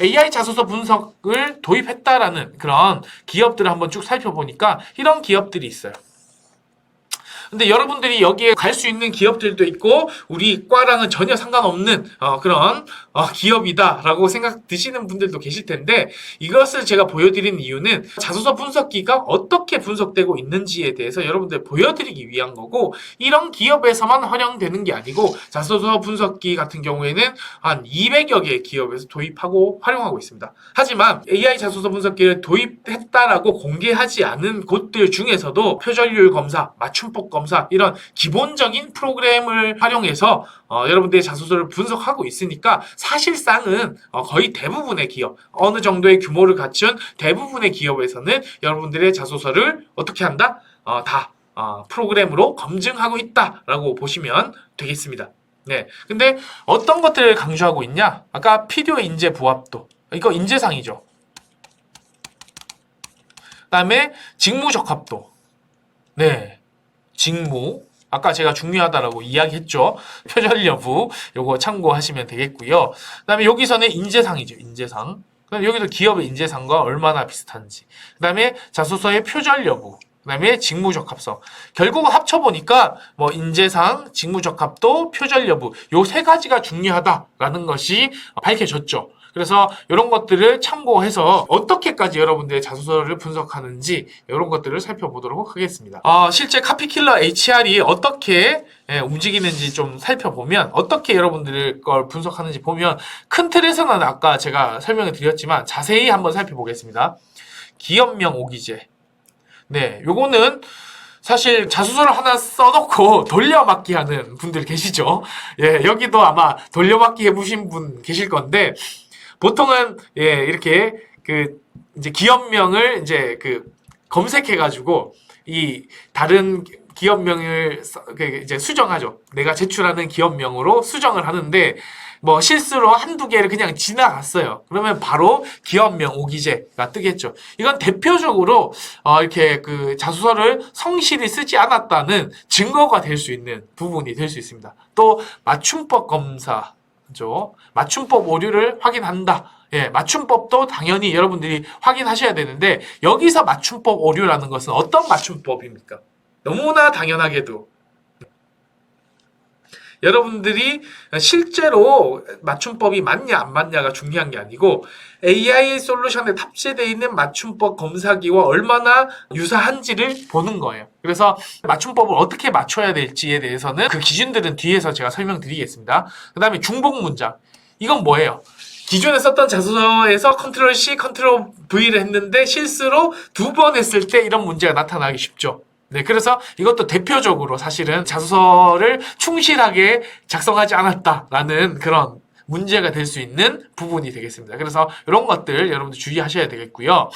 AI 자소서 분석을 도입했다라는 그런 기업들을 한번 쭉 살펴보니까 이런 기업들이 있어요. 근데 여러분들이 여기에 갈 수 있는 기업들도 있고 우리 과랑은 전혀 상관없는 어, 그런 어, 기업이다라고 생각 드시는 분들도 계실 텐데 이것을 제가 보여드린 이유는 자소서 분석기가 어떻게 분석되고 있는지에 대해서 여러분들 보여드리기 위한 거고 이런 기업에서만 활용되는 게 아니고 자소서 분석기 같은 경우에는 한 200여 개의 기업에서 도입하고 활용하고 있습니다. 하지만 AI 자소서 분석기를 도입했다라고 공개하지 않은 곳들 중에서도 표절률 검사, 맞춤법 검사 이런 기본적인 프로그램을 활용해서 어, 여러분들의 자소서를 분석하고 있으니까 사실상은 어, 거의 대부분의 기업 어느 정도의 규모를 갖춘 대부분의 기업에서는 여러분들의 자소서를 어떻게 한다? 어, 다 어, 프로그램으로 검증하고 있다라고 보시면 되겠습니다. 네. 근데 어떤 것들을 강조하고 있냐? 아까 필요 인재 부합도. 이거 인재상이죠. 그다음에 직무 적합도. 네. 직무. 아까 제가 중요하다라고 이야기했죠. 표절 여부. 요거 참고하시면 되겠고요. 그다음에 여기서는 인재상이죠. 인재상. 그다음 여기도 기업의 인재상과 얼마나 비슷한지. 그다음에 자소서의 표절 여부. 그다음에 직무 적합성. 결국은 합쳐 보니까 뭐 인재상, 직무 적합도, 표절 여부 요 세 가지가 중요하다라는 것이 밝혀졌죠. 그래서 이런 것들을 참고해서 어떻게까지 여러분들의 자소서를 분석하는지 이런 것들을 살펴보도록 하겠습니다. 어, 실제 카피킬러 HR이 어떻게 예, 움직이는지 좀 살펴보면 어떻게 여러분들 걸 분석하는지 보면 큰 틀에서는 아까 제가 설명을 드렸지만 자세히 한번 살펴보겠습니다. 기업명 오기제. 네, 요거는 사실 자소서를 하나 써놓고 돌려막기 하는 분들 계시죠? 예, 여기도 아마 돌려막기 해보신 분 계실 건데, 보통은, 예, 이렇게, 그, 이제 기업명을 이제 그, 검색해가지고, 이, 다른 기업명을, 써- 그 이제 수정하죠. 내가 제출하는 기업명으로 수정을 하는데, 뭐 실수로 한두 개를 그냥 지나갔어요. 그러면 바로 기업명 오기제가 뜨겠죠. 이건 대표적으로 어, 이렇게 그 자소서를 성실히 쓰지 않았다는 증거가 될 수 있는 부분이 될 수 있습니다. 또 맞춤법 검사 죠. 맞춤법 오류를 확인한다. 예, 맞춤법도 당연히 여러분들이 확인하셔야 되는데 여기서 맞춤법 오류라는 것은 어떤 맞춤법입니까? 너무나 당연하게도 여러분들이 실제로 맞춤법이 맞냐 안 맞냐가 중요한 게 아니고 AI 솔루션에 탑재되어 있는 맞춤법 검사기와 얼마나 유사한지를 보는 거예요. 그래서 맞춤법을 어떻게 맞춰야 될지에 대해서는 그 기준들은 뒤에서 제가 설명드리겠습니다. 그 다음에 중복 문장. 이건 뭐예요? 기존에 썼던 자소서에서 컨트롤 C, 컨트롤 V를 했는데 실수로 두 번 했을 때 이런 문제가 나타나기 쉽죠. 네, 그래서 이것도 대표적으로 사실은 자소서를 충실하게 작성하지 않았다라는 그런 문제가 될 수 있는 부분이 되겠습니다. 그래서 이런 것들 여러분들 주의하셔야 되겠고요.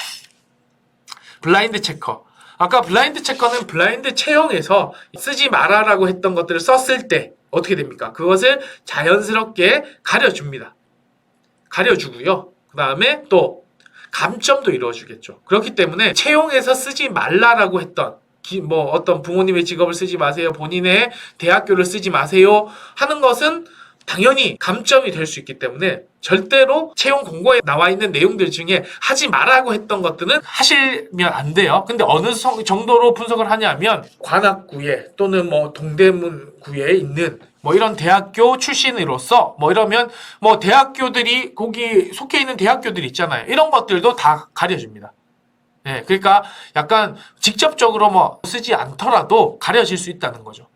블라인드 체커. 아까 블라인드 체커는 블라인드 채용에서 쓰지 마라라고 했던 것들을 썼을 때 어떻게 됩니까? 그것을 자연스럽게 가려줍니다. 가려주고요. 그 다음에 또 감점도 이루어주겠죠. 그렇기 때문에 채용에서 쓰지 말라라고 했던 기- 뭐 어떤 부모님의 직업을 쓰지 마세요. 본인의 대학교를 쓰지 마세요. 하는 것은 당연히 감점이 될 수 있기 때문에 절대로 채용 공고에 나와 있는 내용들 중에 하지 말라고 했던 것들은 하시면 안 돼요. 근데 어느 성- 정도로 분석을 하냐면 관악구에 또는 뭐 동대문구에 있는 뭐 이런 대학교 출신으로서 뭐 이러면 뭐 대학교들이 거기 속해 있는 대학교들 있잖아요. 이런 것들도 다 가려집니다. 예, 그러니까 약간 직접적으로 뭐 쓰지 않더라도 가려질 수 있다는 거죠.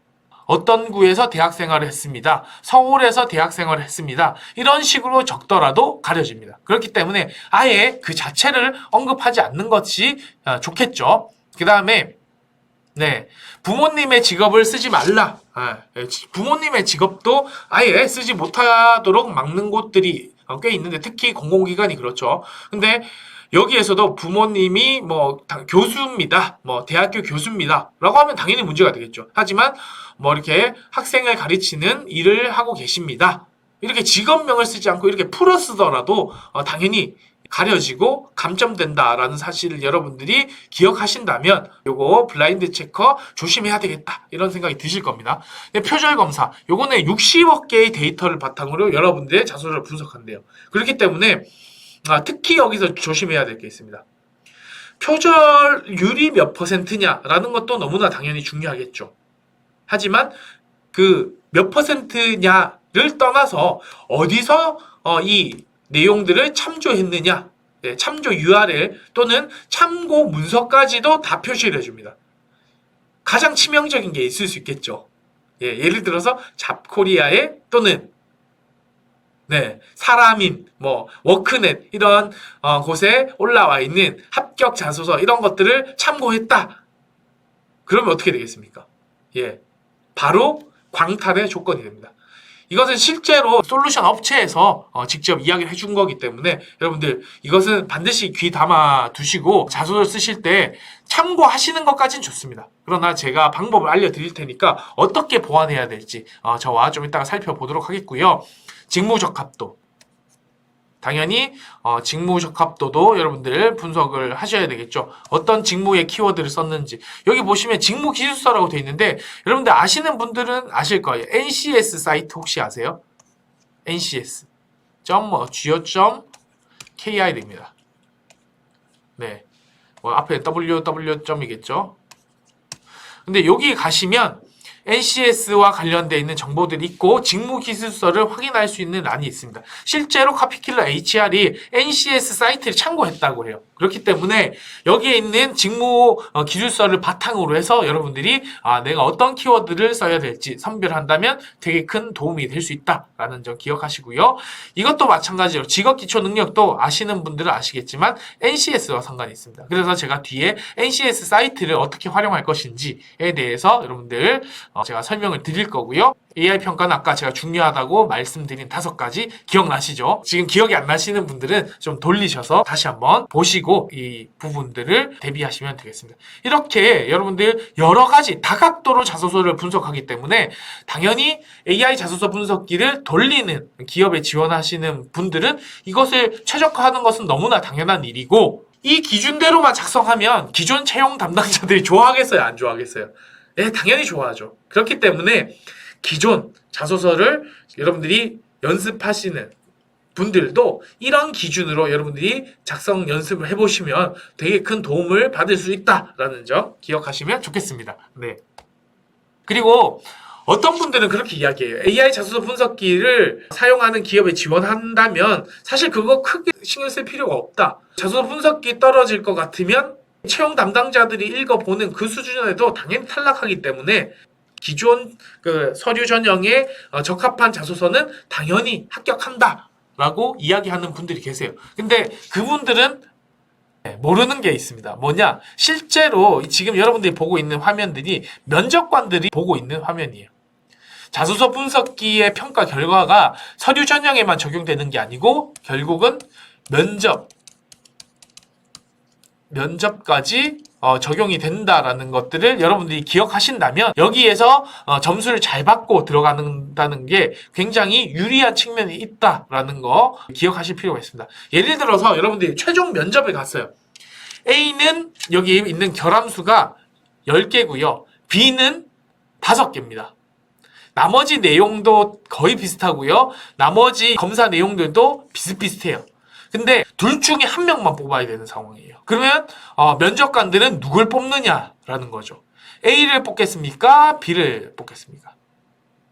어떤 구에서 대학 생활을 했습니다. 서울에서 대학 생활을 했습니다. 이런 식으로 적더라도 가려집니다. 그렇기 때문에 아예 그 자체를 언급하지 않는 것이 어, 좋겠죠. 그 다음에 네 부모님의 직업을 쓰지 말라. 아, 예, 지- 부모님의 직업도 아예 쓰지 못하도록 막는 곳들이 어, 꽤 있는데 특히 공공기관이 그렇죠. 근데 여기에서도 부모님이 뭐 당- 교수입니다. 뭐 대학교 교수입니다 라고 하면 당연히 문제가 되겠죠. 하지만 뭐 이렇게 학생을 가르치는 일을 하고 계십니다. 이렇게 직업명을 쓰지 않고 이렇게 풀어 쓰더라도 어, 당연히 가려지고 감점된다라는 사실을 여러분들이 기억하신다면 요거 블라인드 체커 조심해야 되겠다 이런 생각이 드실 겁니다. 근데 표절 검사 요거는 60억 개의 데이터를 바탕으로 여러분들의 자소서를 분석한대요. 그렇기 때문에 아, 특히 여기서 조심해야 될 게 있습니다. 표절률이 몇 퍼센트냐라는 것도 너무나 당연히 중요하겠죠. 하지만 그 몇 퍼센트냐를 떠나서 어디서 어, 이 내용들을 참조했느냐, 네, 참조 URL 또는 참고 문서까지도 다 표시를 해줍니다. 가장 치명적인 게 있을 수 있겠죠. 예, 예를 들어서 잡코리아의 또는 네, 사람인, 뭐, 워크넷, 이런, 어, 곳에 올라와 있는 합격 자소서, 이런 것들을 참고했다. 그러면 어떻게 되겠습니까? 예. 바로 광탈의 조건이 됩니다. 이것은 실제로 솔루션 업체에서 어, 직접 이야기를 해준 거기 때문에 여러분들 이것은 반드시 귀 담아 두시고 자소서를 쓰실 때 참고하시는 것까진 좋습니다. 그러나 제가 방법을 알려드릴 테니까 어떻게 보완해야 될지 어, 저와 좀 이따가 살펴보도록 하겠고요. 직무적합도 당연히 어, 직무적합도도 여러분들 분석을 하셔야 되겠죠. 어떤 직무의 키워드를 썼는지 여기 보시면 직무 기술서라고 되어 있는데 여러분들 아시는 분들은 아실 거예요. NCS 사이트 혹시 아세요? NCS 점 뭐 geo KI입니다. 네, 뭐 앞에 ww 점이겠죠. 근데 여기 가시면 NCS와 관련되어 있는 정보들이 있고 직무 기술서를 확인할 수 있는 란이 있습니다. 실제로 카피킬러 HR이 NCS 사이트를 참고했다고 해요. 그렇기 때문에 여기에 있는 직무 어, 기술서를 바탕으로 해서 여러분들이 아, 내가 어떤 키워드를 써야 될지 선별한다면 되게 큰 도움이 될 수 있다라는 점 기억하시고요. 이것도 마찬가지로 직업 기초 능력도 아시는 분들은 아시겠지만 NCS와 상관이 있습니다. 그래서 제가 뒤에 NCS 사이트를 어떻게 활용할 것인지에 대해서 여러분들 어, 제가 설명을 드릴 거고요. AI 평가는 아까 제가 중요하다고 말씀드린 다섯 가지 기억나시죠? 지금 기억이 안 나시는 분들은 좀 돌리셔서 다시 한번 보시고 이 부분들을 대비하시면 되겠습니다. 이렇게 여러분들 여러 가지 다각도로 자소서를 분석하기 때문에 당연히 AI 자소서 분석기를 돌리는 기업에 지원하시는 분들은 이것을 최적화하는 것은 너무나 당연한 일이고 이 기준대로만 작성하면 기존 채용 담당자들이 좋아하겠어요? 안 좋아하겠어요? 예, 당연히 좋아하죠. 그렇기 때문에 기존 자소서를 여러분들이 연습하시는 분들도 이런 기준으로 여러분들이 작성 연습을 해보시면 되게 큰 도움을 받을 수 있다라는 점 기억하시면 좋겠습니다. 네. 그리고 어떤 분들은 그렇게 이야기해요. AI 자소서 분석기를 사용하는 기업에 지원한다면 사실 그거 크게 신경 쓸 필요가 없다. 자소서 분석기 떨어질 것 같으면 채용 담당자들이 읽어보는 그 수준에도 당연히 탈락하기 때문에 기존 그 서류 전형에 어, 적합한 자소서는 당연히 합격한다라고 이야기하는 분들이 계세요. 근데 그분들은 네, 모르는 게 있습니다. 뭐냐? 실제로 지금 여러분들이 보고 있는 화면들이 면접관들이 보고 있는 화면이에요. 자소서 분석기의 평가 결과가 서류 전형에만 적용되는 게 아니고 결국은 면접 면접까지 어, 적용이 된다라는 것들을 여러분들이 기억하신다면 여기에서 어, 점수를 잘 받고 들어가는다는 게 굉장히 유리한 측면이 있다라는 거 기억하실 필요가 있습니다. 예를 들어서 여러분들이 최종 면접에 갔어요. A는 여기 있는 결함수가 10개고요. B는 5개입니다. 나머지 내용도 거의 비슷하고요. 나머지 검사 내용들도 비슷비슷해요. 근데 둘 중에 한 명만 뽑아야 되는 상황이에요. 그러면 어, 면접관들은 누굴 뽑느냐라는 거죠. A를 뽑겠습니까? B를 뽑겠습니까?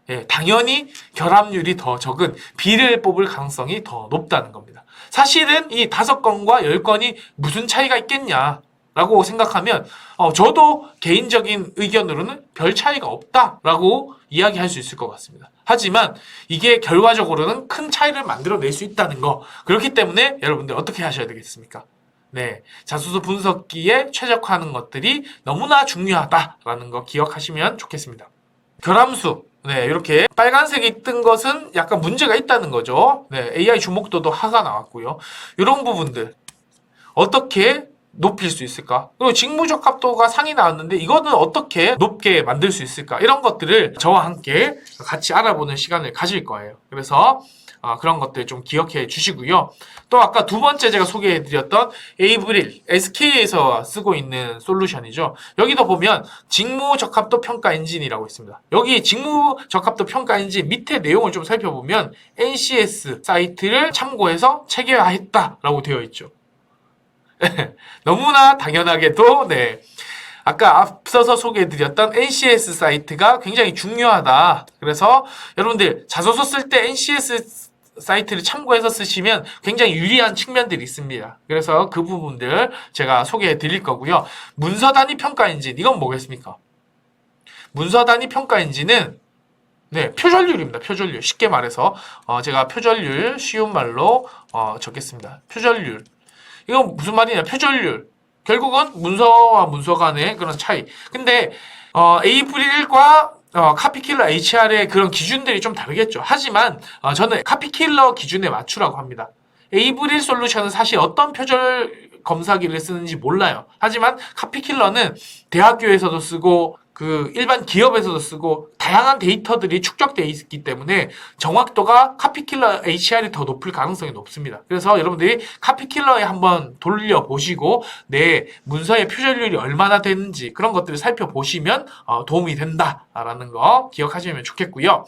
예, 당연히 결합률이 더 적은 B를 뽑을 가능성이 더 높다는 겁니다. 사실은 이 다섯 건과 열 건이 무슨 차이가 있겠냐? 라고 생각하면 어, 저도 개인적인 의견으로는 별 차이가 없다라고 이야기할 수 있을 것 같습니다. 하지만 이게 결과적으로는 큰 차이를 만들어낼 수 있다는 거 그렇기 때문에 여러분들 어떻게 하셔야 되겠습니까? 네, 자소서 분석기에 최적화하는 것들이 너무나 중요하다라는 거 기억하시면 좋겠습니다. 결함수 네, 이렇게 빨간색이 뜬 것은 약간 문제가 있다는 거죠. 네, AI 주목도도 하가 나왔고요. 이런 부분들 어떻게 높일 수 있을까? 그리고 직무적합도가 상이 나왔는데 이거는 어떻게 높게 만들 수 있을까? 이런 것들을 저와 함께 같이 알아보는 시간을 가질 거예요. 그래서 어, 그런 것들 좀 기억해 주시고요. 또 아까 두 번째 제가 소개해 드렸던 에이브릴 SK에서 쓰고 있는 솔루션이죠. 여기도 보면 직무 적합도 평가 엔진이라고 있습니다. 여기 직무 적합도 평가 엔진 밑에 내용을 좀 살펴보면 NCS 사이트를 참고해서 체계화했다라고 되어 있죠. 너무나 당연하게도 네. 아까 앞서서 소개해드렸던 NCS 사이트가 굉장히 중요하다. 그래서 여러분들 자소서 쓸 때 NCS 사이트를 참고해서 쓰시면 굉장히 유리한 측면들이 있습니다. 그래서 그 부분들 제가 소개해 드릴 거고요. 문서 단위 평가 엔진, 이건 뭐겠습니까? 문서 단위 평가 엔진은 네, 표절률입니다. 표절률. 쉽게 말해서 어, 제가 표절률 쉬운 말로 어, 적겠습니다. 표절률. 이건 무슨 말이냐? 표절률. 결국은 문서와 문서 간의 그런 차이. 근데 어, A1과 어, 카피킬러 HR의 그런 기준들이 좀 다르겠죠. 하지만 어, 저는 카피킬러 기준에 맞추라고 합니다. A1 솔루션은 사실 어떤 표절 검사기를 쓰는지 몰라요. 하지만 카피킬러는 대학교에서도 쓰고 그 일반 기업에서도 쓰고 다양한 데이터들이 축적되어 있기 때문에 정확도가 카피킬러 HR이 더 높을 가능성이 높습니다. 그래서 여러분들이 카피킬러에 한번 돌려보시고 내 문서의 표절률이 얼마나 되는지 그런 것들을 살펴보시면 어, 도움이 된다라는 거 기억하시면 좋겠고요.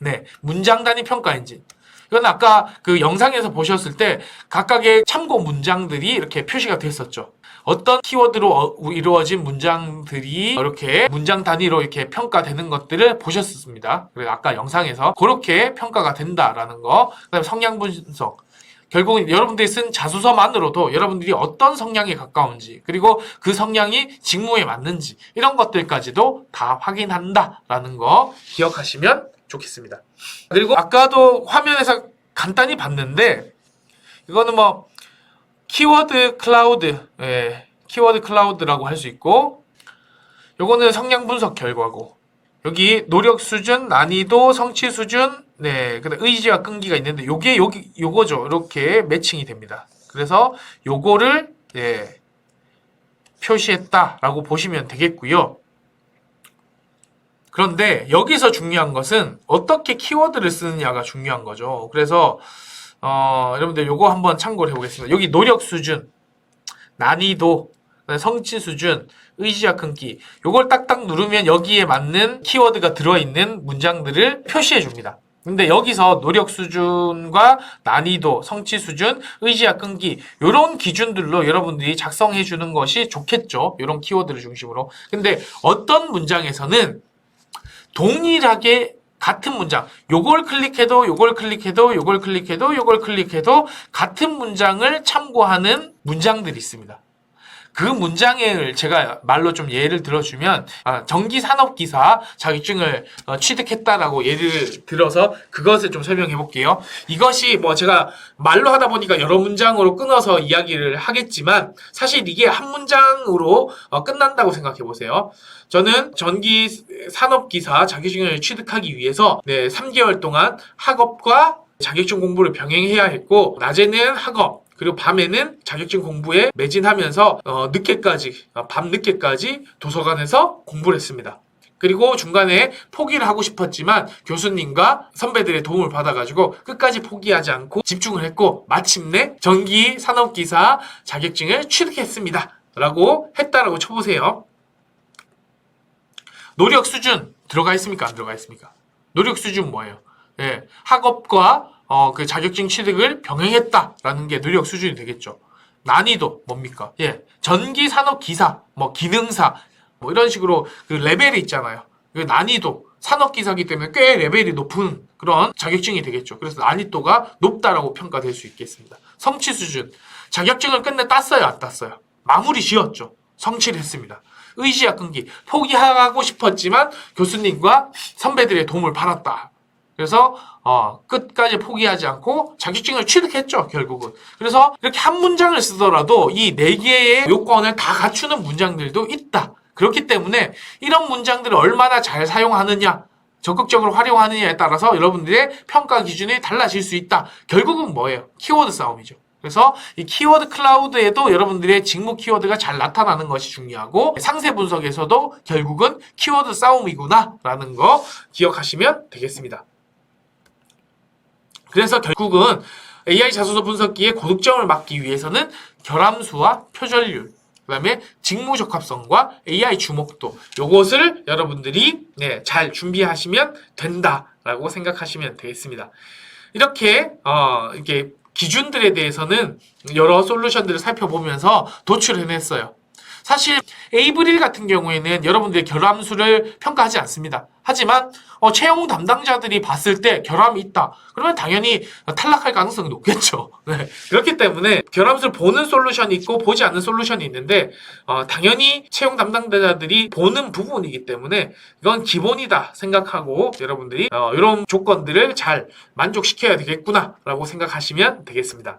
네, 문장 단위 평가 엔진. 이건 아까 그 영상에서 보셨을 때 각각의 참고 문장들이 이렇게 표시가 됐었죠. 어떤 키워드로 어- 이루어진 문장들이 이렇게 문장 단위로 이렇게 평가되는 것들을 보셨습니다. 그래서 아까 영상에서 그렇게 평가가 된다라는 거. 그다음에 성향 분석. 결국은 여러분들이 쓴 자소서만으로도 여러분들이 어떤 성향에 가까운지 그리고 그 성향이 직무에 맞는지 이런 것들까지도 다 확인한다라는 거 기억하시면 좋겠습니다. 그리고 아까도 화면에서 간단히 봤는데 이거는 뭐 키워드 클라우드, 예, 키워드 클라우드라고 할 수 있고, 요거는 성향 분석 결과고, 여기 노력 수준, 난이도, 성취 수준, 네, 그다음 의지와 끈기가 있는데, 요게 여기 요거죠. 이렇게 매칭이 됩니다. 그래서 요거를 예, 표시했다라고 보시면 되겠고요. 그런데 여기서 중요한 것은 어떻게 키워드를 쓰느냐가 중요한 거죠. 그래서 어, 여러분들 요거 한번 참고를 해보겠습니다. 여기 노력 수준, 난이도, 성취 수준, 의지와 큰기 요걸 딱딱 누르면 여기에 맞는 키워드가 들어있는 문장들을 표시해 줍니다. 근데 여기서 노력 수준과 난이도, 성취 수준, 의지와 끈기 요런 기준들로 여러분들이 작성해 주는 것이 좋겠죠. 요런 키워드를 중심으로. 근데 어떤 문장에서는 동일하게 같은 문장, 요걸 클릭해도 요걸 클릭해도 요걸 클릭해도 요걸 클릭해도 같은 문장을 참고하는 문장들이 있습니다. 그 문장을 제가 말로 좀 예를 들어주면 아, 전기 산업 기사 자격증을 어, 취득했다라고 예를 들어서 그것을 좀 설명해 볼게요. 이것이 뭐 제가 말로 하다 보니까 여러 문장으로 끊어서 이야기를 하겠지만 사실 이게 한 문장으로 어, 끝난다고 생각해 보세요. 저는 전기 산업 기사 자격증을 취득하기 위해서 네, 3개월 동안 학업과 자격증 공부를 병행해야 했고 낮에는 학업 그리고 밤에는 자격증 공부에 매진하면서 어, 늦게까지 어, 밤 늦게까지 도서관에서 공부를 했습니다. 그리고 중간에 포기를 하고 싶었지만 교수님과 선배들의 도움을 받아가지고 끝까지 포기하지 않고 집중을 했고 마침내 전기 산업기사 자격증을 취득했습니다. 라고 했다라고 쳐보세요. 노력 수준 들어가 있습니까? 안 들어가 있습니까? 노력 수준 뭐예요? 예, 학업과 어, 그 자격증 취득을 병행했다라는 게 노력 수준이 되겠죠. 난이도 뭡니까? 예, 전기 산업 기사, 뭐 기능사, 뭐 이런 식으로 그 레벨이 있잖아요. 그 난이도 산업 기사기 때문에 꽤 레벨이 높은 그런 자격증이 되겠죠. 그래서 난이도가 높다라고 평가될 수 있겠습니다. 성취 수준 자격증을 끝내 땄어요, 안 땄어요? 마무리 지었죠. 성취를 했습니다. 의지와 끈기 포기하고 싶었지만 교수님과 선배들의 도움을 받았다. 그래서 어, 끝까지 포기하지 않고 자격증을 취득했죠, 결국은. 그래서 이렇게 한 문장을 쓰더라도 이 네 개의 요건을 다 갖추는 문장들도 있다. 그렇기 때문에 이런 문장들을 얼마나 잘 사용하느냐, 적극적으로 활용하느냐에 따라서 여러분들의 평가 기준이 달라질 수 있다. 결국은 뭐예요? 키워드 싸움이죠. 그래서 이 키워드 클라우드에도 여러분들의 직무 키워드가 잘 나타나는 것이 중요하고 상세 분석에서도 결국은 키워드 싸움이구나 라는 거 기억하시면 되겠습니다. 그래서 결국은 AI 자소서 분석기의 고득점을 막기 위해서는 결함수와 표절률, 그다음에 직무 적합성과 AI 주목도 요것을 여러분들이 네, 잘 준비하시면 된다라고 생각하시면 되겠습니다. 이렇게 어 이렇게 기준들에 대해서는 여러 솔루션들을 살펴보면서 도출해냈어요. 사실 에이브릴 같은 경우에는 여러분들의 결함수를 평가하지 않습니다. 하지만 어, 채용 담당자들이 봤을 때 결함이 있다. 그러면 당연히 탈락할 가능성이 높겠죠. 네. 그렇기 때문에 결함수를 보는 솔루션이 있고 보지 않는 솔루션이 있는데 어, 당연히 채용 담당자들이 보는 부분이기 때문에 이건 기본이다 생각하고 여러분들이 어, 이런 조건들을 잘 만족시켜야 되겠구나라고 생각하시면 되겠습니다.